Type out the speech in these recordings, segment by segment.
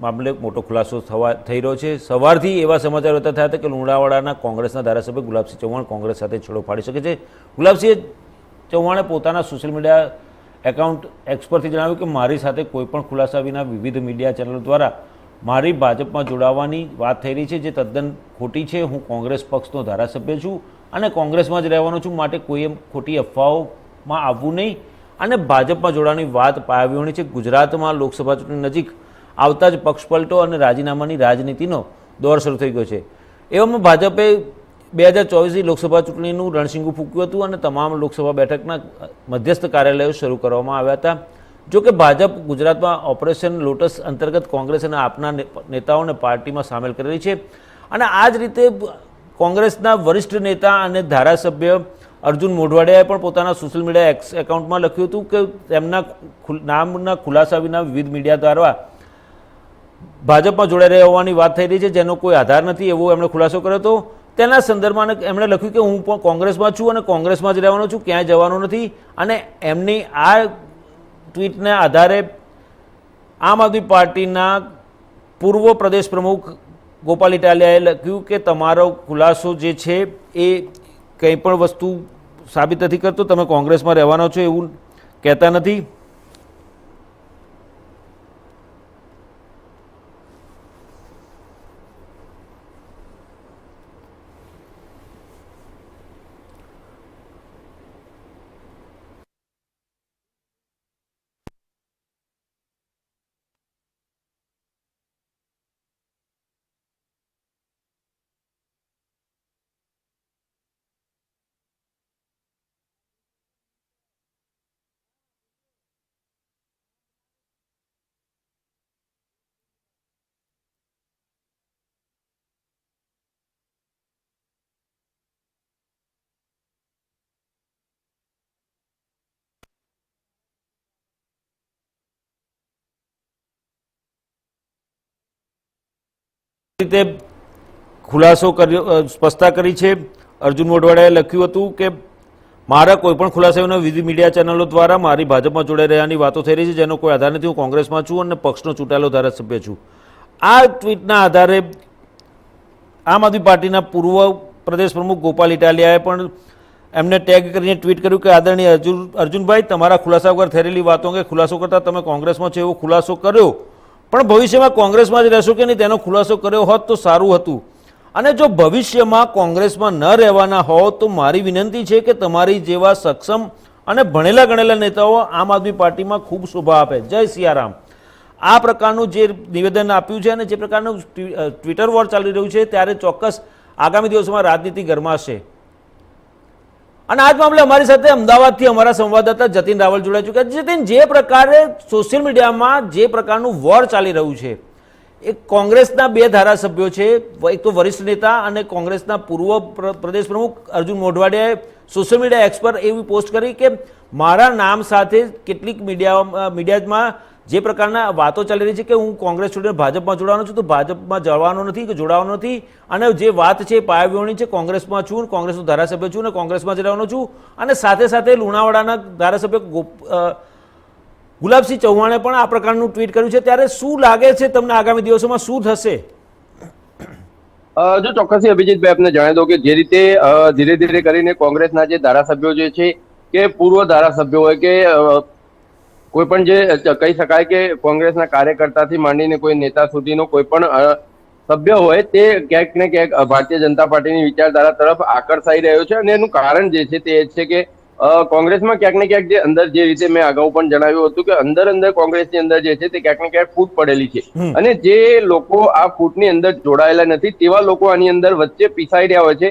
મામલે મોટો ખુલાસો થવા થઈ રહ્યો છે. સવારથી એવા સમાચાર હતા થયા હતા કે લુણાવાડાના કોંગ્રેસના ધારાસભ્ય ગુલાબસિંહ ચૌહાણ કોંગ્રેસ સાથે છેડો ફાડી શકે છે. ગુલાબસિંહ ચૌહાણે પોતાના સોશિયલ મીડિયા એકાઉન્ટ એક્સ પરથી જણાવ્યું કે મારી સાથે કોઈપણ ખુલાસા વિના વિવિધ મીડિયા ચેનલો દ્વારા મારી ભાજપમાં જોડાવાની વાત થઈ રહી છે, જે તદ્દન ખોટી છે. હું કોંગ્રેસ પક્ષનો ધારાસભ્ય છું અને કોંગ્રેસમાં જ રહેવાનો છું. માટે કોઈએ ખોટી અફવાઓમાં આવવું નહીં. અને ભાજપમાં જોડાવાની વાત પાયાવીઓની છે. ગુજરાતમાં લોકસભા ચૂંટણી નજીક આવતા જ પક્ષપલટો અને રાજીનામાની રાજનીતિનો દોર શરૂ થઈ ગયો છે. એવામાં ભાજપે બે હજાર ચોવીસની લોકસભા ચૂંટણીનું રણશીંગું ફૂક્યું હતું અને તમામ લોકસભા બેઠકના મધ્યસ્થ કાર્યાલયો શરૂ કરવામાં આવ્યા હતા. જો કે ભાજપ ગુજરાતમાં ઓપરેશન લોટસ અંતર્ગત કોંગ્રેસ અને આપના નેતાઓને પાર્ટીમાં સામેલ કરી છે અને આ જ રીતે કોંગ્રેસના વરિષ્ઠ નેતા અને ધારાસભ્ય અર્જુન મોઢવાડિયાએ પણ પોતાના સોશિયલ મીડિયા એક્સ, એકાઉન્ટમાં લખ્યું હતું કે તેમના નામના ખુલાસા વિના વિવિધ મીડિયા દ્વારા ભાજપમાં જોડાઈ રહ્યા હોવાની વાત થઈ રહી છે, જેનો કોઈ આધાર નથી, એવો એમણે ખુલાસો કર્યો હતો. તેના સંદર્ભમાં એમણે લખ્યું કે હું પણ કોંગ્રેસમાં છું અને કોંગ્રેસમાં જ રહેવાનો છું, ક્યાંય જવાનો નથી. અને એમની આ ટ્વીટના આધારે આમ આદમી પાર્ટીના પૂર્વ પ્રદેશ પ્રમુખ ગોપાલ ઇટાલિયાએ લખ્યું કે તમારો ખુલાસો જે છે એ કંઈ પણ વસ્તુ સાબિત નથી કરતો. તમે કોંગ્રેસમાં રહેવાનો છો એવું કહેતા નથી. રીતે ખુલાસો કર્યો સ્પષ્ટતા કરી છે. અર્જુન મોઢવાડાએ લખ્યું હતું કે, મારા કોઈપણ ખુલાસાઓના વિવિધ મીડિયા ચેનલો દ્વારા મારી ભાજપમાં જોડાઈ રહ્યાની વાતો થઈ રહી છે, જેનો કોઈ આધાર નથી. હું કોંગ્રેસમાં છું અને પક્ષનો ચૂંટાયેલો ધારાસભ્ય છું. આ ટ્વીટના આધારે આમ આદમી પાર્ટીના પૂર્વ પ્રદેશ પ્રમુખ ગોપાલ ઇટાલિયાએ પણ એમને ટેગ કરીને ટ્વીટ કર્યું કે, આદરણીય અર્જુન, અર્જુનભાઈ, તમારા ખુલાસા વગર થયેલી વાતો અંગે ખુલાસો કરતા તમે કોંગ્રેસમાં છો એવો ખુલાસો કર્યો. પણ ભવિષ્યમાં કોંગ્રેસમાં જ રહેશો કે નહીં તેનો ખુલાસો કર્યો હોત તો સારું હતું. અને જો ભવિષ્યમાં કોંગ્રેસમાં ન રહેવાના હો તો મારી વિનંતી છે કે તમારી જેવા સક્ષમ અને ભણેલા ગણેલા નેતાઓ આમ આદમી પાર્ટીમાં ખૂબ શોભા આપે. જય સિયારામ. આ પ્રકારનું જે નિવેદન આપ્યું છે અને જે પ્રકારનું ટ્વિટર વોર ચાલી રહ્યું છે, ત્યારે ચોક્કસ આગામી દિવસોમાં રાજનીતિ ગરમાશે. અને આજ મામલે અમારી સાથે અમદાવાદથી અમારા સંવાદદાતા જતીન રાવલ જોડાઈ ચૂક્યા છે. જતીન, જે પ્રકારે સોશિયલ મીડિયામાં જે પ્રકારનું વોર ચાલી રહ્યું છે, એ કોંગ્રેસના બે ધારાસભ્યો છે એક તો વરિષ્ઠ નેતા અને કોંગ્રેસના પૂર્વ પ્ર- પ્રદેશ પ્રમુખ અર્જુન મોઢવાડિયાએ સોશિયલ મીડિયા એક્સપર એવી પોસ્ટ કરી કે, મારા નામ સાથે કેટલીક મીડિયા મીડિયામાં જે પ્રકારના વાતો ચાલી રહી છે કે હું કોંગ્રેસ છોડીને ભાજપમાં જોડાવાનો છું, તો ભાજપમાં જવાનો નથી કે જોડાવાનો નથી? અને જે વાત છે એ પાયાવિહોણી છે, કોંગ્રેસમાં છું કોંગ્રેસનો ધારાસભ્ય છું અને કોંગ્રેસમાં જ છું? અને સાથે સાથે લુણાવાડાના ધારાસભ્ય ગુલાબસિંહ ચૌહાણે પણ આ પ્રકારનું ટ્વીટ કર્યું છે. ત્યારે શું લાગે છે તમને આગામી દિવસોમાં? શું થશે? જો ચોક્કસથી અભિજીતભાઈ આપને જણાવી દો કે જે રીતે ધીરે ધીરે કરીને કોંગ્રેસના જે ધારાસભ્યો જે છે, કે પૂર્વ ધારાસભ્યો હોય કે કોઈ પણ જે કહી શકાય કે કોંગ્રેસના કાર્યકર્તાથી માંડીને કોઈ નેતા સુધીનો કોઈ પણ સભ્ય હોય તે ક્યાંક ને ક્યાંક ભારતીય જનતા પાર્ટીની વિચારધારા તરફ આકર્ષાઈ રહ્યો છે અને એનું કારણ જે છે તે એ છે કે કોંગ્રેસમાં ક્યાંક ને ક્યાંક જે અંદર જે રીતે મેં અગાઉ પણ જણાવ્યું હતું કે અંદર અંદર કોંગ્રેસની અંદર જે છે તે ક્યાંક ને ક્યાંક ફૂટ પડેલી છે. અને જે લોકો આ ફૂટની અંદર જોડાયેલા નથી તેવા લોકો આની અંદર વચ્ચે પીસાઈ રહ્યા હોય છે.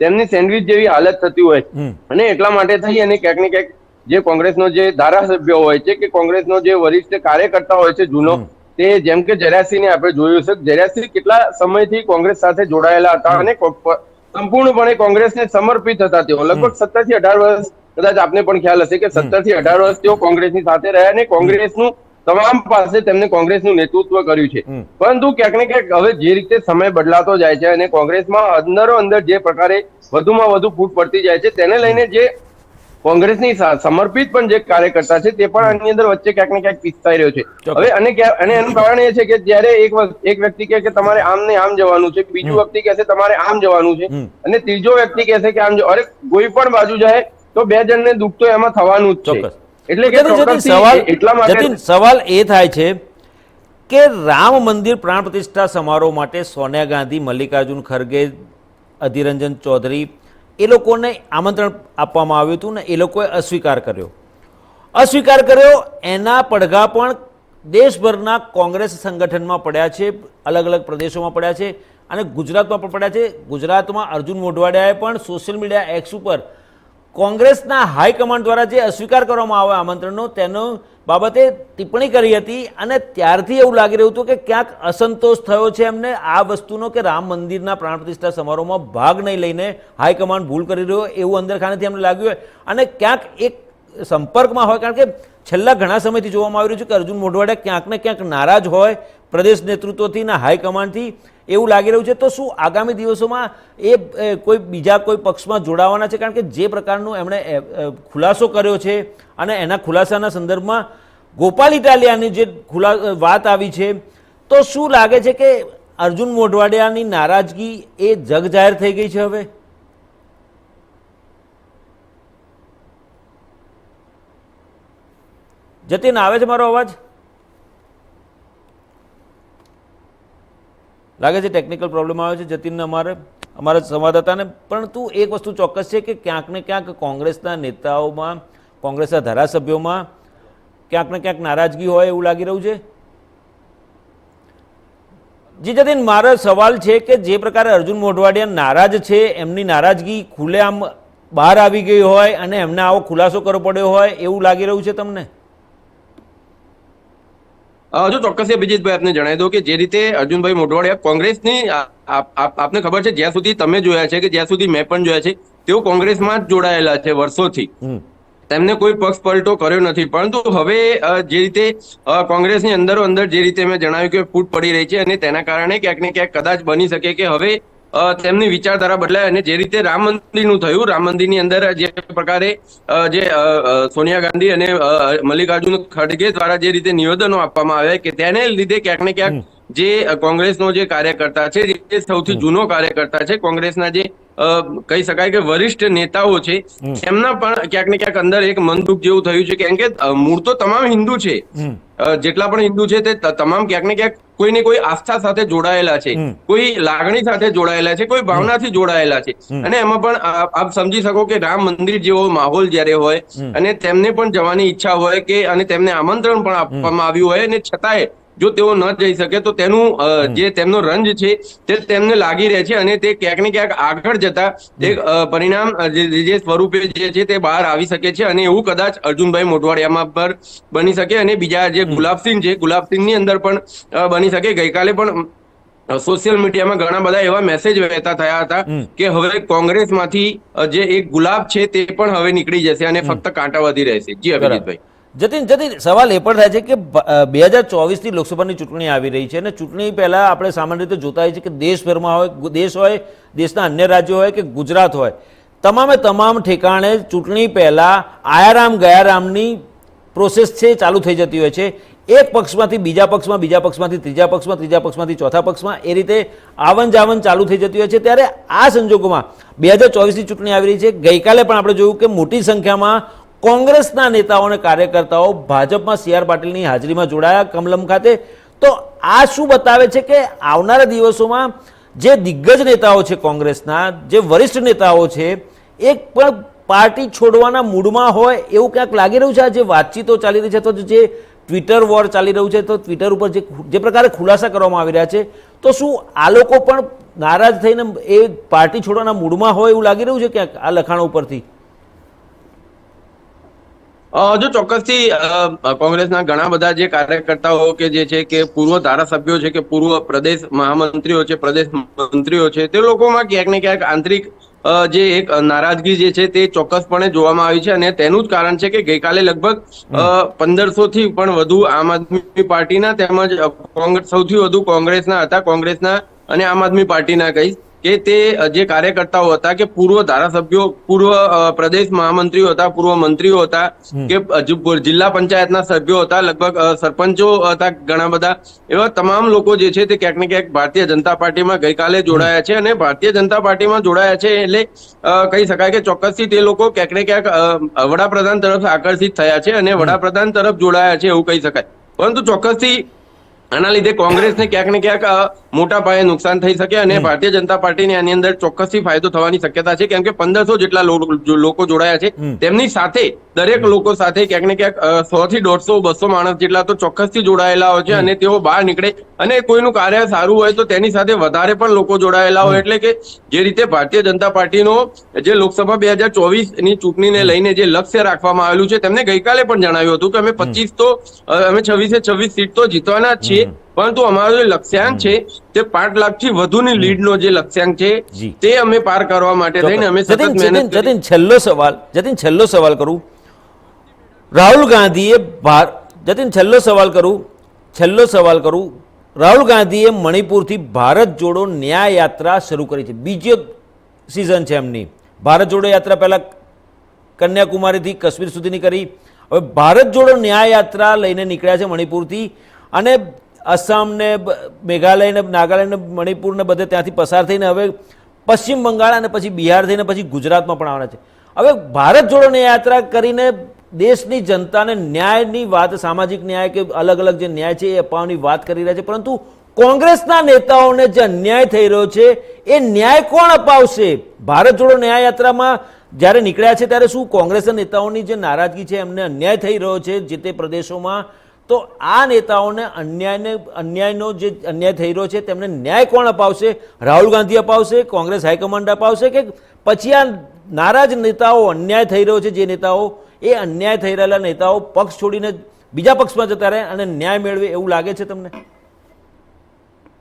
તેમની સેન્ડવિચ જેવી હાલત થતી હોય. અને એટલા માટે થઈ અને ક્યાંક ને ક્યાંક જે કોંગ્રેસનો જે ધારાસભ્ય હોય છે કે કોંગ્રેસનો જે વરિષ્ઠ કાર્યકર્તા હોય છે જૂનો તે જેમ કે જર્યાસિંહને આપણે જોયું છે જર્યાસિંહ કેટલા સમયથી કોંગ્રેસ સાથે જોડાયેલા હતા અને સંપૂર્ણપણે કોંગ્રેસને સમર્પિત હતા તેઓ. લગભગ સત્તરથી અઢાર વર્ષ કદાચ આપને પણ ખ્યાલ હશે કે સત્તરથી અઢાર વર્ષ તેઓ કોંગ્રેસની સાથે રહ્યા અને કોંગ્રેસનું તમામ પાસે તેમને કોંગ્રેસનું નેતૃત્વ કર્યું છે. પરંતુ ક્યાંક ને ક્યાંક હવે જે રીતે સમય બદલાતો જાય છે અને કોંગ્રેસમાં અંદરો અંદર જે પ્રકારે વધુમાં વધુ ફૂટ પડતી જાય છે તેને લઈને જે કોંગ્રેસની સમર્પિત પણ જે કાર્યકર્તા છે તે પણ આની અંદર વચ્ચે ક્યાંક ને ક્યાંક પિસ્તાઈ રહ્યો છે. હવે અને અને એનું કારણ એ છે કે જ્યારે એક એક વ્યક્તિ કહે કે તમારે આમ ને આમ જવાનું છે બીજું વ્યક્તિ કહે છે તમારે આમ જવાનું છે અને ત્રીજો વ્યક્તિ કહે છે કે આમ અરે કોઈ પણ બાજુ જાય તો બે જણને દુઃખ તો એમાં થવાનું જ છે. એટલે કે સવાલ એટલા માટે સવાલ એ થાય છે કે રામ મંદિર પ્રાણ પ્રતિષ્ઠા સમારોહ માટે સોનિયા ગાંધી મલ્લિકાર્જુન ખરગે અધિરંજન ચૌધરી એ લોકોને આમંત્રણ આપવામાં આવ્યું હતું ને એ લોકોએ અસ્વીકાર કર્યો. અસ્વીકાર કર્યો, એના પડઘા પણ દેશભરના કોંગ્રેસ સંગઠનમાં પડ્યા છે, અલગ અલગ પ્રદેશોમાં પડ્યા છે અને ગુજરાતમાં પણ પડ્યા છે. ગુજરાતમાં અર્જુન મોઢવાડિયાએ પણ સોશિયલ મીડિયા એક્સ ઉપર કોંગ્રેસના હાઈકમાન્ડ દ્વારા જે અસ્વીકાર કરવામાં આવે આમંત્રણનો તેનો બાબતે ટિપ્પણી કરી હતી અને ત્યારથી એવું લાગી રહ્યું હતું કે ક્યાંક અસંતોષ થયો છે એમને. આ વસ્તુનો કે રામ મંદિરના પ્રાણ પ્રતિષ્ઠા સમારોહમાં ભાગ નહીં લઈને હાઈકમાન્ડ ભૂલ કરી રહ્યો એવું અંદર ખાનેથી એમને લાગ્યું હોય. અને ક્યાંક એક સંપર્કમાં હોય, કારણ કે છેલ્લા ઘણા સમયથી જોવામાં આવી રહ્યું છે કે અર્જુન મોઢવાડિયા ક્યાંક ને ક્યાંક નારાજ હોય પ્રદેશ નેતૃત્વથી ના હાઈકમાન્ડથી એવું લાગી રહ્યું છે. તો શું આગામી દિવસોમાં એ કોઈ બીજા કોઈ પક્ષમાં જોડાવાના છે? કારણ કે જે પ્રકારનું એમણે ખુલાસો કર્યો છે અને એના ખુલાસાના સંદર્ભમાં ગોપાલ ઇટાલિયાની જે ખુલા વાત આવી છે, તો શું લાગે છે કે અર્જુન મોઢવાડિયાની નારાજગી એ જગ જાહેર થઈ ગઈ છે હવે? જતીન, આવે છે મારો અવાજ? લાગે છે ટેકનિકલ પ્રોબ્લેમ આવે છે, જતીનને અમારે, અમારા સંવાદદાતાને. પરંતુ એક વસ્તુ ચોક્કસ છે કે ક્યાંક ને ક્યાંક કોંગ્રેસના નેતાઓમાં, કોંગ્રેસના ધારાસભ્યોમાં ક્યાંક ને ક્યાંક નારાજગી હોય એવું લાગી રહ્યું છે? જી જતીન, મારો સવાલ છે કે જે પ્રકારે અર્જુન મોઢવાડિયા નારાજ છે, એમની નારાજગી ખુલ્લેઆમ બહાર આવી ગઈ હોય અને એમને આવો ખુલાસો કરવો પડ્યો હોય એવું લાગી રહ્યું છે તમને? જો ચોક્કસ અભિજીતભાઈ આપને જણાવી દો કે જે રીતે અર્જુનભાઈ મોઢવાડિયા કોંગ્રેસની આપને ખબર છે જ્યાં સુધી તમે જોયા છે કે જ્યાં સુધી મેં પણ જોયા છે તેઓ કોંગ્રેસમાં જ જોડાયેલા છે વર્ષોથી. તેમને કોઈ પક્ષ પલટો કર્યો નથી. પરંતુ હવે જે રીતે કોંગ્રેસની અંદરો અંદર જે રીતે મેં જણાવ્યું કે ફૂટ પડી રહી છે અને તેના કારણે ક્યાંક ને ક્યાંક કદાચ બની શકે કે હવે તેમની વિચારધારા બદલાય અને જે રીતે રામ મંદિરનું થયું રામ મંદિરની અંદર જે પ્રકારે જે સોનિયા ગાંધી અને મલ્લિકાર્જુન ખડગે દ્વારા જે રીતે નિવેદનો આપવામાં આવ્યા કે તેને લીધે ક્યાંક ને ક્યાંક જે કોંગ્રેસનો જે કાર્યકર્તા છે જે સૌથી જૂનો કાર્યકર્તા છે કોંગ્રેસના જે કહી શકાય કે વરિષ્ઠ નેતાઓ છે એમના પણ ક્યાંક ને ક્યાંક અંદર એક મન દુઃખ જેવું થયું છે કેમ કે મૂળ તો તમામ હિન્દુ છે. જેટલા પણ હિન્દુ છે તે તમામ ક્યાંક ને ક્યાંક કોઈ ને કોઈ આસ્થા સાથે જોડાયેલા છે. કોઈ લાગણી સાથે જોડાયેલા છે કોઈ ભાવનાથી જોડાયેલા છે. અને એમાં પણ આપ સમજી શકો કે રામ મંદિર જેવો માહોલ જ્યારે હોય અને તેમને પણ જવાની ઈચ્છા હોય કે અને તેમને આમંત્રણ પણ આપવામાં આવ્યું હોય અને છતાંય જો તેઓ ન જઈ શકે તો તેનું જે તેમનો રંજ છે તે તેમને લાગી રહે છે અને તે ક્યાંક ને ક્યાંક આગળ જતા એક પરિણામ જે જે સ્વરૂપે જે છે તે બહાર આવી શકે છે અને એવું કદાચ અર્જુનભાઈ મોઢવાડિયામાં પર બની શકે અને બીજા જે ગુલાબસિંહ છે ગુલાબસિંહની અંદર પણ બની શકે. ગઈકાલે પણ સોશિયલ મીડિયામાં ઘણા બધા એવા મેસેજ વહેતા થયા હતા કે હવે કોંગ્રેસમાંથી જે એક ગુલાબ છે તે પણ હવે નીકળી જશે અને ફક્ત કાંટા વધી રહેશે. જી અભિજીતભાઈ. જતીન જતીન, સવાલ એ પણ થાય છે કે બે હજાર ચોવીસની લોકસભાની ચૂંટણી આવી રહી છે અને ચૂંટણી પહેલાં આપણે સામાન્ય રીતે જોતા હોઈએ છીએ કે દેશભરમાં હોય દેશ હોય, દેશના અન્ય રાજ્યો હોય કે ગુજરાત હોય, તમામે તમામ ઠેકાણે ચૂંટણી પહેલાં આયારામ ગયારામની પ્રોસેસ છે ચાલુ થઈ જતી હોય છે. એક પક્ષમાંથી બીજા પક્ષમાં, બીજા પક્ષમાંથી ત્રીજા પક્ષમાં, ત્રીજા પક્ષમાંથી ચોથા પક્ષમાં એ રીતે આવન જાવન ચાલુ થઈ જતી હોય છે. ત્યારે આ સંજોગોમાં બે હજાર ચોવીસની ચૂંટણી આવી રહી છે. ગઈકાલે પણ આપણે જોયું કે મોટી સંખ્યામાં કોંગ્રેસના નેતાઓ અને કાર્યકર્તાઓ ભાજપમાં સી આર પાટીલની હાજરીમાં જોડાયા કમલમ ખાતે. તો આ શું બતાવે છે કે આવનારા દિવસોમાં જે દિગ્ગજ નેતાઓ છે કોંગ્રેસના, જે વરિષ્ઠ નેતાઓ છે, એક પણ પાર્ટી છોડવાના મૂડમાં હોય એવું ક્યાંક લાગી રહ્યું છે? આ જે વાતચીતો ચાલી રહી છે તો જે ટ્વિટર વોર ચાલી રહ્યું છે તો ટ્વિટર ઉપર જે જે પ્રકારે ખુલાસા કરવામાં આવી રહ્યા છે, તો શું આ લોકો પણ નારાજ થઈને એ પાર્ટી છોડવાના મૂડમાં હોય એવું લાગી રહ્યું છે ક્યાંક આ લખાણો ઉપરથી? જો ચોક્કસથી કોંગ્રેસના ઘણા બધા જે કાર્યકર્તાઓ કે જે છે કે પૂર્વ ધારાસભ્યો છે કે પૂર્વ પ્રદેશ મહામંત્રીઓ છે, પ્રદેશ મંત્રીઓ છે, તે લોકોમાં ક્યાંક ને ક્યાંક આંતરિક જે એક નારાજગી જે છે તે ચોક્કસપણે જોવામાં આવી છે અને તેનું જ કારણ છે કે ગઈકાલે લગભગ પંદરસો થી પણ વધુ આમ આદમી પાર્ટીના તેમજ કોંગ્રેસ સૌથી વધુ કોંગ્રેસના હતા, કોંગ્રેસના અને આમ આદમી પાર્ટીના કહીશ. કે તે જે કાર્યકર્તાઓ હતા કે પૂર્વ ધારાસભ્યો પૂર્વ પ્રદેશ મહામંત્રીઓ હતા પૂર્વ મંત્રીઓ હતા કે જિલ્લા પંચાયતના સભ્યો હતા લગભગ સરપંચો હતા ઘણા બધા એવા તમામ લોકો જે છે તે ક્યાંક ને ક્યાંક ભારતીય જનતા પાર્ટીમાં ગઈકાલે જોડાયા છે અને ભારતીય જનતા પાર્ટીમાં જોડાયા છે એટલે કહી શકાય કે ચોક્કસથી તે લોકો ક્યાંક ને ક્યાંક વડાપ્રધાન તરફ આકર્ષિત થયા છે અને વડાપ્રધાન તરફ જોડાયા છે એવું કહી શકાય. પરંતુ ચોક્કસથી આના લીધે કોંગ્રેસને ક્યાંક ને ક્યાંક મોટા પાયે નુકસાન થઈ શકે અને ભારતીય જનતા પાર્ટીને આની અંદર ચોક્કસથી ફાયદો થવાની શક્યતા છે. કેમ કે પંદરસો જેટલા લોકો જોડાયા છે. તેમની સાથે દરેક લોકો સાથે ક્યાંક ને ક્યાંક સો થી દોઢસો બસો માણસ જેટલા તો ચોક્કસથી જોડાયેલા હોય છે અને તેઓ બહાર નીકળે અને કોઈનું કાર્ય સારું હોય તો તેની સાથે વધારે પણ લોકો જોડાયેલા હોય. એટલે કે જે રીતે ભારતીય જનતા પાર્ટીનો જે લોકસભા બે હજાર ચોવીસની ચૂંટણીને લઈને જે લક્ષ્ય રાખવામાં આવેલું છે તેમને ગઈકાલે પણ જણાવ્યું હતું કે અમે પચીસ તો અમે છવ્વીસે છવ્વીસ સીટ તો જીતવાના જ છીએ પરંતુ અમારો જે લક્ષ્યાંક છે તે પાંચ લાખથી વધુની લીડનો જે લક્ષ્યાંક છે તે અમે પાર કરવા માટે થઈને અમે સતત મહેનત જતીન છેલ્લો સવાલ જતીન છેલ્લો સવાલ કરું. રાહુલ ગાંધીએ ભાર જતીન છેલ્લો સવાલ કરું છેલ્લો સવાલ કરું. રાહુલ ગાંધીએ મણિપુરથી ભારત જોડો ન્યાય યાત્રા શરૂ કરી છે. બીજો સિઝન છે એમની. ભારત જોડો યાત્રા પહેલાં કન્યાકુમારીથી કાશ્મીર સુધીની કરી. હવે ભારત જોડો ન્યાય યાત્રા લઈને નીકળ્યા છે મણિપુરથી. અને અસમ મેઘાલયને નાગાલેન્ડ ને મણિપુર બધે ત્યાંથી પસાર થઈને હવે પશ્ચિમ બંગાળ અને પછી બિહાર થઈને પછી ગુજરાતમાં પણ આવવાના છે. હવે ભારત જોડો ન્યાય યાત્રા કરીને દેશની જનતાને ન્યાયની વાત, સામાજિક ન્યાય કે અલગ અલગ જે ન્યાય છે એ અપાવવાની વાત કરી રહ્યા છે, પરંતુ કોંગ્રેસના નેતાઓને જે અન્યાય થઈ રહ્યો છે, એ ન્યાય કોણ અપાવશે? ભારત જોડો ન્યાય યાત્રામાં જ્યારે નીકળ્યા છે ત્યારે શું કોંગ્રેસના નેતાઓની જે નારાજગી છે, એમને અન્યાય થઈ રહ્યો છે, જે તે પ્રદેશોમાં તો આ નેતાઓને અન્યાયને અન્યાયનો જે અન્યાય થઈ રહ્યો છે, તેમને ન્યાય કોણ અપાવશે? રાહુલ ગાંધી અપાવશે, કોંગ્રેસ હાઈકમાન્ડ અપાવશે કે પછી આ નારાજ નેતાઓ અન્યાય થઈ રહ્યો છે, જે નેતાઓ, એ અન્યાય થઈ રહેલા નેતાઓ પક્ષ છોડીને બીજા પક્ષમાં જતા રહે અને ન્યાય મેળવે એવું લાગે છે તમને?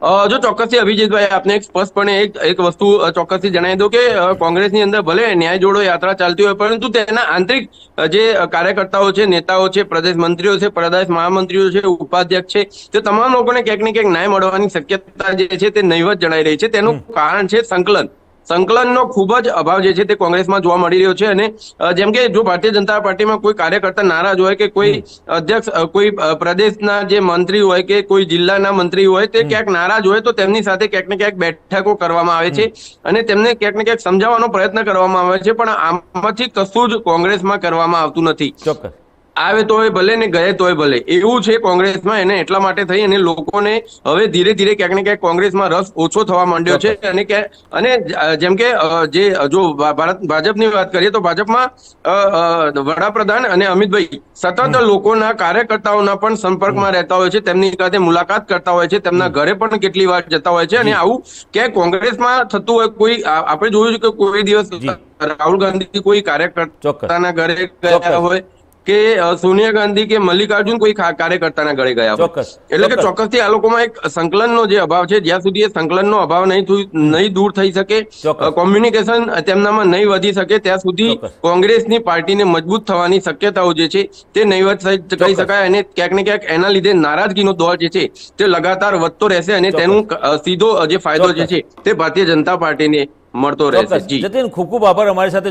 જો ચોક્કસથી અભિજીતભાઈ આપને એક સ્પષ્ટપણે એક એક વસ્તુ ચોક્કસથી જણાવી દઉં કે કોંગ્રેસની અંદર ભલે ન્યાય જોડો યાત્રા ચાલતી હોય પરંતુ તેના આંતરિક જે કાર્યકર્તાઓ છે નેતાઓ છે પ્રદેશ મંત્રીઓ છે પ્રદેશ મહામંત્રીઓ છે ઉપાધ્યક્ષ છે તે તમામ લોકોને ક્યાંક ને ક્યાંક ન્યાય મળવાની શક્યતા જે છે તે નહીવત જણાઈ રહી છે. તેનું કારણ છે સંકલન. સંકલનનો ખૂબ જ અભાવ જે છે તે કોંગ્રેસમાં જોવા મળી રહ્યો છે અને જેમ કે જો ભારતીય જનતા પાર્ટીમાં કોઈ કાર્યકર્તા નારાજ હોય કે કોઈ અધ્યક્ષ કોઈ પ્રદેશના જે મંત્રી હોય કે કોઈ જિલ્લાના મંત્રી હોય તે ક્યાંક નારાજ હોય તો તેમની સાથે ક્યાંક ને ક્યાંક બેઠકો કરવામાં આવે છે અને તેમને ક્યાંક ને ક્યાંક સમજાવવાનો પ્રયત્ન કરવામાં આવે છે પણ આમાંથી કશું જ કોંગ્રેસમાં કરવામાં આવતું નથી. ચોક્કસ. આવે તોય ભલે ને ગયે તોય ભલે. એવું છે કોંગ્રેસમાં એને એટલા માટે થઈ અને લોકોને હવે ધીરે ધીરે ક્યાંક ને ક્યાંક કોંગ્રેસમાં રસ ઓછો થવા માંડ્યો છે અને કે અને જેમ કે જે જો ભારત ભાજપની વાત કરીએ તો ભાજપમાં વડાપ્રધાન અને અમિતભાઈ સતત લોકોના કાર્યકર્તાઓના પણ સંપર્કમાં રહેતા હોય છે તેમની સાથે મુલાકાત કરતા હોય છે તેમના ઘરે પણ કેટલી વાર જતા હોય છે અને આવું ક્યાંય કોંગ્રેસમાં થતું હોય કોઈ આપણે જોયું છે કે કોઈ દિવસ રાહુલ ગાંધી કોઈ કાર્યકર્તાના ઘરે ગયા હોય કે સોનિયા ગાંધી કે મલ્લિકાર્જુન કોઈ કાર્યકર્તાના ગળે ગયા ચોક્કસ. એટલે કે ચોક્કસ. ચોક્કસથી આ લોકોમાં એક સંકલનનો જે અભાવ છે જ્યાં સુધી એ સંકલનનો અભાવ નહીં નહીં દૂર થઈ શકે કોમ્યુનિકેશન તેમનામાં નહીં વધી શકે ત્યાં સુધી કોંગ્રેસની પાર્ટીને મજબૂત થવાની શક્યતાઓ જે છે તે નહીવત કહી શકાય અને ક્યાંક ને ક્યાંક એના લીધે નારાજગીનો દોર જે છે તે લગાતાર વધતો રહેશે અને તેનું સીધો જે ફાયદો જે છે તે ભારતીય જનતા પાર્ટીને મળતો રહેશે. જતીન ખૂબ ખૂબ આભાર અમારી સાથે